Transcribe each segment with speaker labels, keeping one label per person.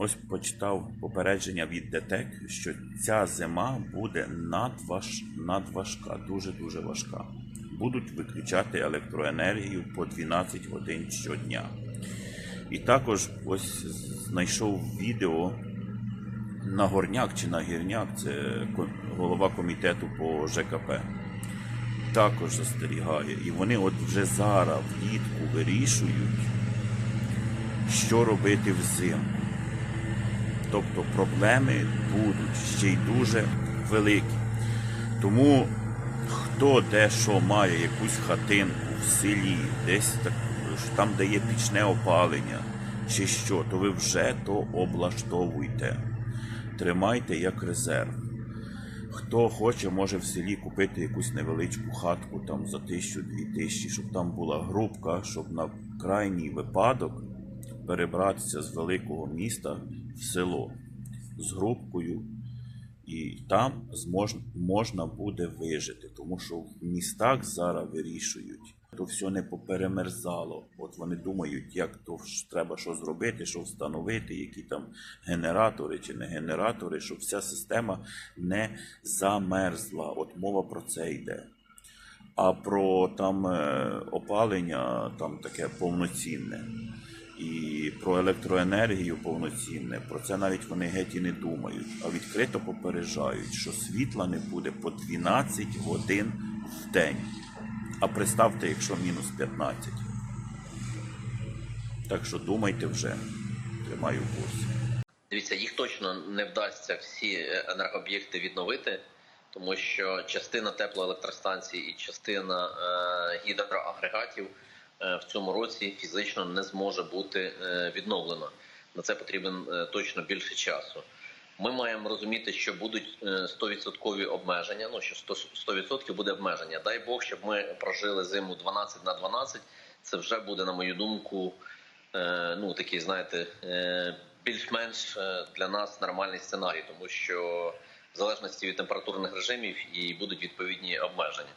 Speaker 1: ось почитав попередження від ДТЕК, що ця зима буде надваж... надважка, дуже-дуже важка. Будуть виключати електроенергію по 12 годин щодня. І також ось знайшов відео на горняк чи на гірняк, це голова комітету по ЖКП. Також застерігає. І вони от вже зараз влітку вирішують, що робити взимку. Тобто проблеми будуть ще й дуже великі. Тому хто де що має, якусь хатинку в селі, десь так, там, де є пічне опалення, чи що, то ви вже то облаштовуйте. Тримайте як резерв. Хто хоче, може в селі купити якусь невеличку хатку там за тисячу-дві тисячі, щоб там була групка, щоб на крайній випадок перебратися з великого міста в село з групкою, і там можна буде вижити, тому що в містах зараз вирішують. То все не поперемерзало. От вони думають, як то треба що зробити, що встановити, які там генератори чи не генератори, щоб вся система не замерзла. От мова про це йде. А про там е, опалення там таке повноцінне. І про електроенергію повноцінне, про це навіть вони геть і не думають, а відкрито попереджають, що світла не буде по 12 годин в день. А представте, якщо мінус 15. Так що думайте вже, тримаю в курсі.
Speaker 2: Дивіться, їх точно не вдасться всі е, енергооб'єкти відновити, тому що частина теплоелектростанцій і частина е, гідроагрегатів в цьому році фізично не зможе бути е, відновлена. На це потрібен е, точно більше часу. Ми маємо розуміти, що будуть е, 100% обмеження. Ну що 100 100% буде обмеження. Дай Бог, щоб ми прожили зиму 12 на 12. Це вже буде, на мою думку, е, ну такий, знаєте, е, більш-менш е, для нас нормальний сценарій, тому що в залежності від температурних режимів і будуть відповідні обмеження.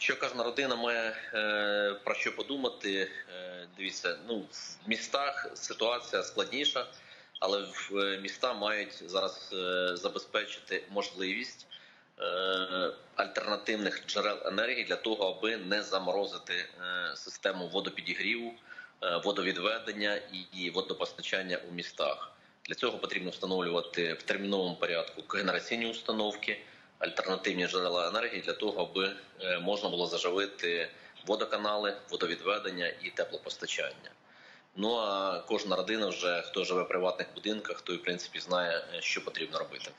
Speaker 2: Що кожна родина має е, про що подумати? Е, дивіться, ну в містах ситуація складніша, але в е, міста мають зараз е, забезпечити можливість е, альтернативних джерел енергії для того, аби не заморозити е, систему водопідігріву, е, водовідведення і, і водопостачання у містах. Для цього потрібно встановлювати в терміновому порядку генераційні установки, альтернативні джерела енергії для того, аби е, можна було заживити водоканали, водовідведення і теплопостачання. Ну а кожна родина, вже хто живе в приватних будинках, той в принципі знає, е, що потрібно робити.